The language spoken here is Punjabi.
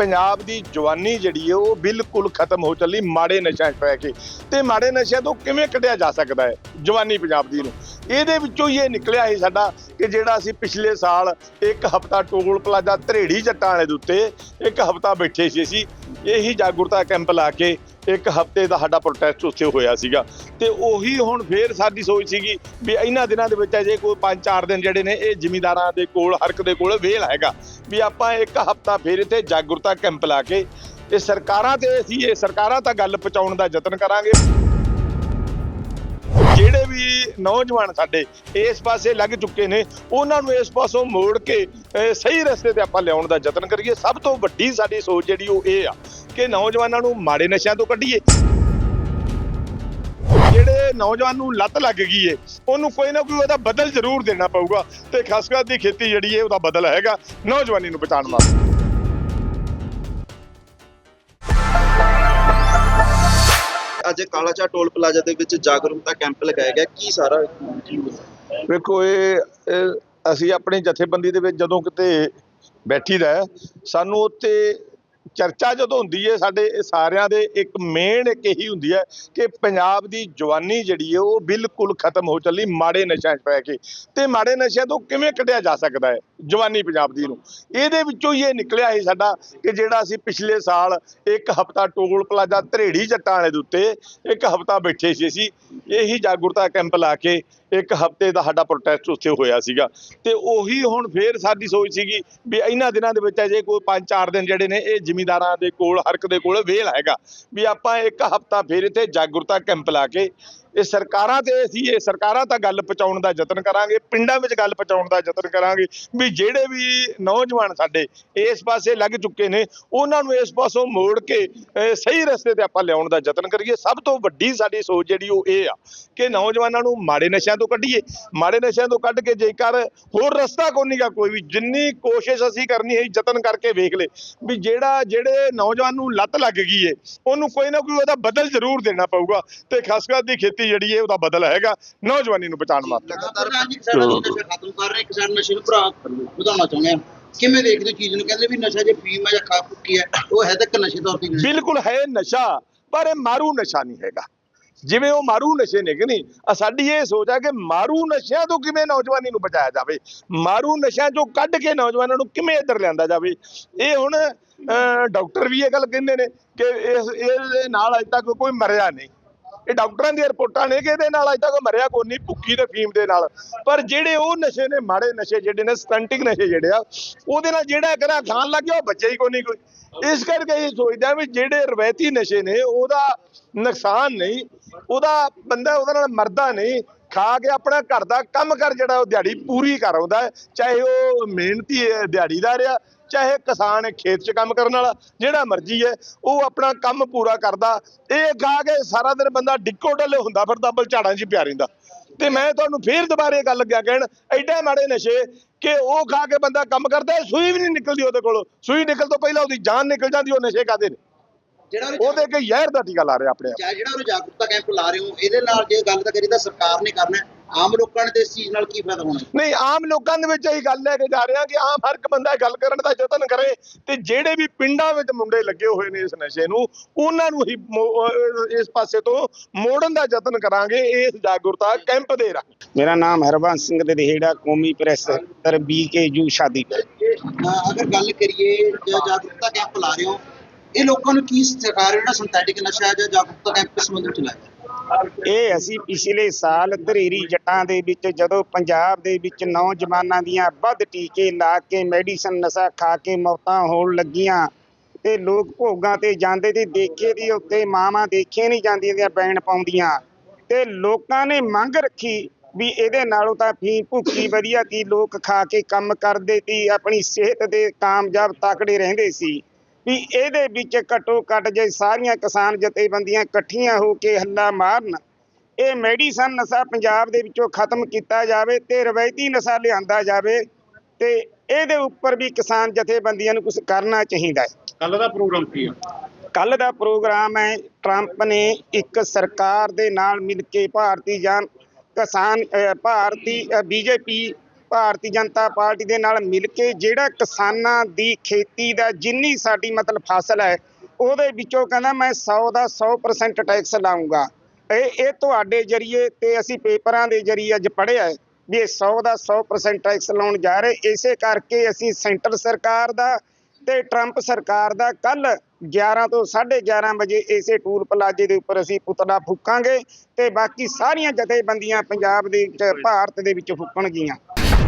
ਪੰਜਾਬ ਦੀ ਜਵਾਨੀ ਜਿਹੜੀ ਹੈ, ਉਹ ਬਿਲਕੁਲ ਖਤਮ ਹੋ ਚੱਲੀ, ਮਾੜੇ ਨਸ਼ਿਆਂ 'ਚ ਪੈ ਕੇ। ਤੇ ਮਾੜੇ ਨਸ਼ਿਆਂ ਤੋਂ ਕਿਵੇਂ ਕੱਢਿਆ ਜਾ ਸਕਦਾ ਹੈ, ਜਵਾਨੀ ਪੰਜਾਬ ਦੀ ਨੂੰ? ਇਹਦੇ ਵਿੱਚੋਂ ਹੀ ਇਹ ਨਿਕਲਿਆ ਸੀ ਸਾਡਾ ਕਿ ਜਿਹੜਾ ਅਸੀਂ ਪਿਛਲੇ ਸਾਲ ਇੱਕ ਹਫਤਾ ਟੋਲ ਪਲਾਜ਼ਾ ਧਰੇੜੀ ਜੱਟਾਂ ਵਾਲੇ ਦੇ ਉੱਤੇ ਇੱਕ ਹਫਤਾ ਬੈਠੇ ਸੀ ਅਸੀਂ, ਇਹੀ ਜਾਗਰੂਕਤਾ ਕੈਂਪ ਲਾ ਕੇ ਇੱਕ ਹਫ਼ਤੇ ਦਾ ਸਾਡਾ ਪ੍ਰੋਟੈਸਟ ਉੱਥੇ ਹੋਇਆ ਸੀਗਾ। ਤੇ ਉਹੀ ਹੁਣ ਫੇਰ ਸਾਡੀ ਸੋਚ ਸੀਗੀ ਵੀ ਇਹਨਾਂ ਦਿਨਾਂ ਦੇ ਵਿੱਚ ਅਜੇ ਕੋਈ 5-4 ਦਿਨ ਜਿਹੜੇ ਨੇ ਇਹ ਜ਼ਿਮੀਦਾਰਾਂ ਦੇ ਕੋਲ ਹਰਕ ਦੇ ਕੋਲ ਵੇਲ ਹੈਗਾ ਵੀ ਆਪਾਂ ਇੱਕ ਹਫਤਾ ਫੇਰ ਇੱਥੇ ਜਾਗਰੂਕਤਾ ਕੈਂਪ ਲਾ ਕੇ ਇਹ ਸਰਕਾਰਾਂ ਤੇ ਅਸੀਂ ਇਹ ਸਰਕਾਰਾਂ ਤਾਂ ਗੱਲ ਪਹੁੰਚਾਉਣ ਦਾ ਯਤਨ ਕਰਾਂਗੇ। ਜਿਹੜੇ ਵੀ ਨੌਜਵਾਨ ਸਾਡੇ ਇਸ ਪਾਸੇ ਲੱਗ ਚੁੱਕੇ ਨੇ, ਉਹਨਾਂ ਨੂੰ ਇਸ ਪਾਸੋਂ ਮੋੜ ਕੇ ਸਹੀ ਰਸਤੇ ਤੇ ਆਪਾਂ ਲਿਆਉਣ ਦਾ ਯਤਨ ਕਰੀਏ। ਸਭ ਤੋਂ ਵੱਡੀ ਸਾਡੀ ਸੋਚ ਜਿਹੜੀ ਉਹ ਇਹ ਆ ਕਿ ਨੌਜਵਾਨਾਂ ਨੂੰ ਮਾੜੇ ਨਸ਼ਿਆਂ ਤੋਂ ਕੱਢੀਏ। ਜਿਹੜੇ ਨੌਜਵਾਨ ਨੂੰ ਲੱਤ ਲੱਗ ਗਈ ਏ ਉਹਨੂੰ ਕੋਈ ਨਾ ਕੋਈ ਉਹਦਾ ਬਦਲ ਜ਼ਰੂਰ ਦੇਣਾ ਪਊਗਾ ਤੇ ਖਾਸ ਕਰ ਦੀ ਖੇਤੀ ਜਿਹੜੀ ਏ ਉਹਦਾ ਬਦਲ ਹੈਗਾ ਨੌਜਵਾਨੀ ਨੂੰ ਬਚਾਉਣ ਵਾਸਤੇ। ਅੱਜ ਕਾਲਾਚਾ ਟੋਲ ਪਲਾਜ਼ਾ ਦੇ ਵਿੱਚ ਜਾਗਰੂਕਤਾ ਕੈਂਪ ਲਗਾਇਆ ਗਿਆ ਕੀ ਸਾਰਾ ਵੇਖੋ ਇਹ ਅਸੀਂ ਆਪਣੀ ਜਥੇਬੰਦੀ ਦੇ ਵਿੱਚ ਜਦੋਂ ਕਿਤੇ ਬੈਠੀਦਾ ਸਾਨੂੰ ਉੱਥੇ ਚਰਚਾ ਜਦੋਂ ਹੁੰਦੀ ਹੈ ਸਾਡੇ ਇਹ ਸਾਰਿਆਂ ਦੇ ਇੱਕ ਮੇਨ ਇੱਕ ਇਹੀ ਹੁੰਦੀ ਹੈ ਕਿ ਪੰਜਾਬ ਦੀ ਜਵਾਨੀ ਜਿਹੜੀ ਹੈ ਉਹ ਬਿਲਕੁਲ ਖਤਮ ਹੋ ਚੱਲੀ, ਮਾੜੇ ਨਸ਼ਿਆਂ 'ਚ ਪੈ ਕੇ। ਤੇ ਮਾੜੇ ਨਸ਼ਿਆਂ ਤੋਂ ਕਿਵੇਂ ਕੱਢਿਆ ਜਾ ਸਕਦਾ ਹੈ ਜਵਾਨੀ ਪੰਜਾਬ ਦੀ ਨੂੰ। ਇਹਦੇ ਵਿੱਚੋਂ ਹੀ ਇਹ ਨਿਕਲਿਆ ਸੀ ਸਾਡਾ ਕਿ ਜਿਹੜਾ ਅਸੀਂ ਪਿਛਲੇ ਸਾਲ ਇੱਕ ਹਫਤਾ ਟੋਲ ਪਲਾਜ਼ਾ ਧਰੇੜੀ ਜੱਟਾਂ ਵਾਲੇ ਦੇ ਉੱਤੇ ਇੱਕ ਹਫਤਾ ਬੈਠੇ ਸੀ ਅਸੀਂ, ਇਹੀ ਜਾਗਰੂਕਤਾ ਕੈਂਪ ਲਾ ਕੇ ਇੱਕ ਹਫ਼ਤੇ ਦਾ ਸਾਡਾ ਪ੍ਰੋਟੈਸਟ ਉੱਥੇ ਹੋਇਆ ਸੀਗਾ। ਤੇ ਉਹੀ ਹੁਣ ਫੇਰ ਸਾਡੀ ਸੋਚ ਸੀਗੀ ਵੀ ਇਹਨਾਂ ਦਿਨਾਂ ਦੇ ਵਿੱਚ ਅਜੇ ਕੋਈ 5-4 ਦਿਨ ਜਿਹੜੇ ਨੇ, ਇਹ ਜ਼ਿਮੀਂਦਾਰਾਂ ਦੇ ਕੋਲ ਹਰਕ ਦੇ ਕੋਲ ਵੇਲ ਹੈਗਾ। ਵੀ ਆਪਾਂ ਇੱਕ ਹਫਤਾ ਫੇਰ ਇੱਥੇ ਜਾਗਰੂਕਤਾ ਕੈਂਪ ਲਾ ਕੇ ਇਹ ਸਰਕਾਰਾਂ ਤੇ ਅਸੀਂ ਇਹ ਸਰਕਾਰਾਂ ਤਾਂ ਗੱਲ ਪਹੁੰਚਾਉਣ ਦਾ ਯਤਨ ਕਰਾਂਗੇ, ਪਿੰਡਾਂ ਵਿੱਚ ਗੱਲ ਪਹੁੰਚਾਉਣ ਦਾ ਯਤਨ ਕਰਾਂਗੇ ਵੀ ਜਿਹੜੇ ਵੀ ਨੌਜਵਾਨ ਸਾਡੇ ਇਸ ਪਾਸੇ ਲੱਗ ਚੁੱਕੇ ਨੇ, ਉਹਨਾਂ ਨੂੰ ਇਸ ਪਾਸੋਂ ਮੋੜ ਕੇ ਸਹੀ ਰਸਤੇ ਤੇ ਆਪਾਂ ਲਿਆਉਣ ਦਾ ਯਤਨ ਕਰੀਏ। ਸਭ ਤੋਂ ਵੱਡੀ ਸਾਡੀ ਸੋਚ ਜਿਹੜੀ ਉਹ ਇਹ ਆ ਕਿ ਨੌਜਵਾਨਾਂ ਨੂੰ ਮਾੜੇ ਨਸ਼ਿਆਂ ਤੋਂ ਕੱਢੀਏ, ਮਾੜੇ ਨਸ਼ਿਆਂ ਤੋਂ ਕੱਢ ਕੇ ਜੇਕਰ ਹੋਰ ਰਸਤਾ ਕੋਈ ਨਹੀਂਗਾ ਕੋਈ ਵੀ, ਜਿੰਨੀ ਕੋਸ਼ਿਸ਼ ਅਸੀਂ ਕਰਨੀ ਹੈ, ਯਤਨ ਕਰਕੇ ਵੇਖ ਲੇ ਵੀ ਜਿਹੜਾ, ਜਿਹੜੇ ਨੌਜਵਾਨ ਨੂੰ ਲੱਤ ਲੱਗ ਗਈ ਏ, ਉਹਨੂੰ ਕੋਈ ਨਾ ਕੋਈ ਉਹਦਾ ਬਦਲ ਜ਼ਰੂਰ ਦੇਣਾ ਪਊਗਾ ਤੇ ਖਾਸ ਕਰ ਦੀ ਖੇਤੀ ਜਿਹੜੀ ਏ ਉਹਦਾ ਬਦਲ ਹੈਗਾ ਨੌਜਵਾਨੀ ਨੂੰ ਬਚਾਉਣ ਵਾਸਤੇ। ਲਗਾਤਾਰ ਰਾਜਨੀਤਿਕ ਸਾਡਾ ਜੀ ਨਸ਼ਾ ਖਤਮ ਕਰ ਰਹੇ ਕਿਸਾਨ ਨਸ਼ੇ ਨੂੰ ਭਰਾ ਵਧਾਉਣਾ ਚਾਹੁੰਦੇ ਆ। ਕਿਵੇਂ ਦੇਖਦੇ ਹੋ ਚੀਜ਼ ਨੂੰ? ਕਹਿੰਦੇ ਵੀ ਨਸ਼ਾ ਜੇ ਫੀਮ ਹੈ ਜਾਂ ਖਾ ਫੁੱਕੀ ਹੈ ਉਹ ਹੈ ਤਾਂ ਇੱਕ ਨਸ਼ੇ ਤੌਰ ਤੇ ਹੀ ਨਸ਼ਾ। ਬਿਲਕੁਲ ਹੈ ਨਸ਼ਾ ਪਰ ਇਹ ਮਾਰੂ ਨਸ਼ਾ ਨਹੀਂ ਹੈਗਾ। ਜਿਵੇਂ ਉਹ ਮਾਰੂ ਨਸ਼ੇ ਨੇ ਕਿ ਨਹੀਂ ਆ ਸਾਡੀ ਇਹ ਸੋਚ ਹੈ ਕਿ ਮਾਰੂ ਨਸ਼ਿਆਂ ਤੋਂ ਕਿਵੇਂ ਨੌਜਵਾਨੀ ਨੂੰ ਬਚਾਇਆ ਜਾਵੇ ਮਾਰੂ ਨਸ਼ਿਆਂ ਚੋਂ ਕੱਢ ਕੇ ਨੌਜਵਾਨਾਂ ਨੂੰ ਕਿਵੇਂ ਇੱਧਰ ਲਿਆਂਦਾ ਜਾਵੇ। ਇਹ ਹੁਣ ਅਹ, ਡਾਕਟਰ ਵੀ ਇਹ ਗੱਲ ਕਹਿੰਦੇ ਨੇ ਕਿ ਇਸ ਇਹਦੇ ਨਾਲ ਅਜੇ ਤੱਕ ਕੋਈ ਮਰਿਆ ਨਹੀਂ। ਇਹ ਡਾਕਟਰਾਂ ਦੀਆਂ ਰਿਪੋਰਟਾਂ ਨੇ ਕਿ ਇਹਦੇ ਨਾਲ ਅਜੇ ਤੱਕ ਮਰਿਆ ਕੋਈ ਨਹੀਂ ਭੁੱਕੀ ਤੇ ਫੀਮ ਦੇ ਨਾਲ। ਪਰ ਜਿਹੜੇ ਉਹ ਨਸ਼ੇ ਨੇ, ਮਾੜੇ ਨਸ਼ੇ ਜਿਹੜੇ ਨੇ, ਸਟੰਟਿੰਗ ਨਸ਼ੇ ਜਿਹੜੇ ਆ, ਉਹਦੇ ਨਾਲ ਜਿਹੜਾ ਕਹਿੰਦਾ ਖਾਣ ਲੱਗ ਗਿਆ, ਉਹ ਬੱਚੇ ਹੀ ਕੋਈ ਨਹੀਂ ਕੋਈ। ਇਸ ਕਰਕੇ ਇਹ ਸੋਚਦਾ ਵੀ ਜਿਹੜੇ ਰਵਾਇਤੀ ਨਸ਼ੇ ਨੇ, ਉਹਦਾ ਨੁਕਸਾਨ ਨਹੀਂ, ਉਹਦਾ ਬੰਦਾ ਉਹਦੇ ਨਾਲ ਮਰਦਾ ਨਹੀਂ ਖਾ ਕੇ ਆਪਣਾ ਘਰ ਦਾ ਕੰਮ ਕਰ ਜਿਹੜਾ ਉਹ ਦਿਹਾੜੀ ਪੂਰੀ ਕਰ ਆਉਂਦਾ ਚਾਹੇ ਉਹ ਮਿਹਨਤੀ ਦਿਹਾੜੀਦਾਰ ਆ ਚਾਹੇ ਕਿਸਾਨ ਹੈ, ਖੇਤ 'ਚ ਕੰਮ ਕਰਨ ਵਾਲਾ ਜਿਹੜਾ ਮਰਜ਼ੀ ਹੈ ਉਹ ਆਪਣਾ ਕੰਮ ਪੂਰਾ ਕਰਦਾ। ਇਹ ਖਾ ਕੇ ਸਾਰਾ ਦਿਨ ਬੰਦਾ ਡਿੱਕੋ ਡੱਲੇ ਹੁੰਦਾ ਫਿਰਦਾ ਬਲਝਾੜਾਂ 'ਚ ਪਿਆ ਰਹਿੰਦਾ। ਤੇ ਮੈਂ ਤੁਹਾਨੂੰ ਫੇਰ ਦੁਬਾਰੇ ਗੱਲ ਲੱਗਿਆ ਕਹਿਣ ਐਡੇ ਮਾੜੇ ਨਸ਼ੇ ਕਿ ਉਹ ਖਾ ਕੇ ਬੰਦਾ ਕੰਮ ਕਰਦਾ ਸੂਈ ਵੀ ਨਹੀਂ ਨਿਕਲਦੀ ਉਹਦੇ ਕੋਲੋਂ। ਸੂਈ ਨਿਕਲ ਤੋਂ ਪਹਿਲਾਂ ਉਹਦੀ ਜਾਨ ਨਿਕਲ ਜਾਂਦੀ ਉਹ ਨਸ਼ੇ ਕਾਦੇ ਨੇ। ਉਹਦੇ ਕੇ ਜ਼ਹਿਰ ਦਾ ਟੀਕਾ ਲਾ ਰਿਹਾ ਆਪਣੇ ਆਪ ਜਾਂ ਜਿਹੜਾ ਉਹ ਜਾਗਰੂਕਤਾ ਕੈਂਪ ਲਾ ਰਹੇ ਹੋ ਇਹਦੇ ਨਾਲ ਜੇ ਗੱਲ ਤਾਂ ਕਰੀ ਤਾਂ ਸਰਕਾਰ ਨੇ ਕਰਨਾ। ਆਮ ਲੋਕਾਂ ਨੇ ਤੇ ਇਸ ਚੀਜ਼ ਨਾਲ ਕੀ ਫਾਇਦਾ ਹੋਣਾ? ਨਹੀਂ ਆਮ ਲੋਕਾਂ ਦੇ ਵਿੱਚ ਇਹੀ ਗੱਲ ਲੈ ਕੇ ਜਾ ਰਿਹਾ ਕਿ ਆਮ ਹਰ ਇੱਕ ਬੰਦਾ ਗੱਲ ਕਰਨ ਦਾ ਯਤਨ ਕਰੇ ਤੇ ਜਿਹੜੇ ਵੀ ਪਿੰਡਾਂ ਵਿੱਚ ਮੁੰਡੇ ਲੱਗੇ ਹੋਏ ਨੇ ਇਸ ਨਸ਼ੇ ਨੂੰ ਉਹਨਾਂ ਨੂੰ ਹੀ ਇਸ ਪਾਸੇ ਤੋਂ ਮੋੜਨ ਦਾ ਯਤਨ ਕਰਾਂਗੇ ਇਸ ਜਾਗਰੂਕਤਾ ਕੈਂਪ ਦੇ ਰਾਹੀਂ। ਮੇਰਾ ਨਾਮ ਹਰਬੰਸ ਸਿੰਘ ਦੇ ਦੇਹੜਾ ਕੌਮੀ ਪ੍ਰੈਸ ਸੈਕਟਰ ਬੀਕੇਯੂ ਸ਼ਾਦੀ। ਅਹ ਅਗਰ ਗੱਲ ਕਰੀਏ ਜੇ ਜਾਗਰੂਕਤਾ ਕੈਂਪ ਲਾ ਰਹੇ ਹੋ ਇਹ ਲੋਕਾਂ ਨੂੰ ਕੀ ਸਿਖਾ ਜਿਹੜਾ ਸਿੰਥੈਟਿਕ ਨਸ਼ਾ ਜਾਂ ਜਾਗਰੂਕਤਾ ਕੈਂਪ ਕਿਸ ਸੰਬੰਧ ਵਿੱਚ ਇਹ ਅਸੀਂ ਪਿਛਲੇ ਸਾਲ ਧਰੇਰੀ ਜੱਟਾਂ ਦੇ ਵਿੱਚ, ਜਦੋਂ ਪੰਜਾਬ ਦੇ ਵਿੱਚ ਨੌਜਵਾਨਾਂ ਦੀਆਂ ਵੱਧ ਟੀਕੇ ਲਾ ਕੇ ਮੈਡੀਸਨ ਨਸ਼ਾ ਖਾ ਕੇ ਮੌਤਾਂ ਹੋਣ ਲੱਗੀਆਂ ਤੇ ਲੋਕ ਭੋਗਾਂ ਤੇ ਜਾਂਦੇ ਤੇ ਦੇਖੇ ਦੀ ਉੱਤੇ ਮਾਵਾਂ ਦੇਖੇ ਨਹੀਂ ਜਾਂਦੀਆਂ ਦੀਆਂ ਬੈਣ ਪਾਉਂਦੀਆਂ। ਤੇ ਲੋਕਾਂ ਨੇ ਮੰਗ ਰੱਖੀ ਵੀ ਇਹਦੇ ਨਾਲੋਂ ਤਾਂ ਫੀ ਭੁੱਖੀ ਵਧੀਆ ਤੀ ਲੋਕ ਖਾ ਕੇ ਕੰਮ ਕਰਦੇ ਤੀ ਆਪਣੀ ਸਿਹਤ ਦੇ ਕਾਮਯਾਬ ਤਕੜੇ ਰਹਿੰਦੇ ਸੀ। ਵੀ ਇਹਦੇ ਵਿੱਚ ਘੱਟੋ ਘੱਟ ਜੇ ਸਾਰੀਆਂ ਕਿਸਾਨ ਜਥੇਬੰਦੀਆਂ ਇਕੱਠੀਆਂ ਹੋ ਕੇ ਹੱਲਾ ਮਾਰਨ ਇਹ ਮੈਡੀਸਨ ਨਸ਼ਾ ਪੰਜਾਬ ਦੇ ਵਿੱਚੋਂ ਖਤਮ ਕੀਤਾ ਜਾਵੇ ਤੇ ਰਵਾਇਤੀ ਨਸ਼ਾ ਲਿਆਂਦਾ ਜਾਵੇ ਤੇ ਇਹਦੇ ਉੱਪਰ ਵੀ ਕਿਸਾਨ ਜਥੇਬੰਦੀਆਂ ਨੂੰ ਕੁਝ ਕਰਨਾ ਚਾਹੀਦਾ ਹੈ। ਕੱਲ ਦਾ ਪ੍ਰੋਗਰਾਮ ਕੀ ਆ? ਕੱਲ ਦਾ ਪ੍ਰੋਗਰਾਮ ਹੈ ਟਰੰਪ ਨੇ ਇੱਕ ਸਰਕਾਰ ਦੇ ਨਾਲ ਮਿਲ ਕੇ ਭਾਰਤੀ ਜਾਨ ਕਿਸਾਨ ਭਾਰਤੀ ਬੀਜੇਪੀ ਭਾਰਤੀ ਜਨਤਾ ਪਾਰਟੀ ਦੇ ਨਾਲ ਮਿਲ ਕੇ ਜਿਹੜਾ ਕਿਸਾਨਾਂ ਦੀ ਖੇਤੀ ਦਾ ਜਿੰਨੀ ਸਾਡੀ ਮਤਲਬ ਫਸਲ ਹੈ, ਉਹਦੇ ਵਿੱਚੋਂ ਕਹਿੰਦਾ ਮੈਂ 100 ਦਾ 100% ਟੈਕਸ ਲਾਉਂਗਾ ਇਹ ਇਹ ਤੁਹਾਡੇ ਜਰੀਏ ਤੇ ਅਸੀਂ ਪੇਪਰਾਂ ਦੇ ਜਰੀਏ ਅੱਜ ਪੜ੍ਹਿਆ ਹੈ ਵੀ ਇਹ 100 ਦਾ 100% ਟੈਕਸ ਲਾਉਣ ਜਾ ਰਹੇ। ਇਸੇ ਕਰਕੇ ਅਸੀਂ ਸੈਂਟਰ ਸਰਕਾਰ ਦਾ ਤੇ ਟਰੰਪ ਸਰਕਾਰ ਦਾ ਕੱਲ 11 ਤੋਂ 11:30 ਵਜੇ ਇਸੇ ਟੂਲ ਪਲਾਜੇ ਦੇ ਉੱਪਰ ਅਸੀਂ ਪੁਤਲਾ ਫੂਕਾਂਗੇ ਤੇ ਬਾਕੀ ਸਾਰੀਆਂ ਜਥੇਬੰਦੀਆਂ ਪੰਜਾਬ ਦੇ ਭਾਰਤ ਦੇ ਵਿੱਚ ਫੂਕਣਗੀਆਂ।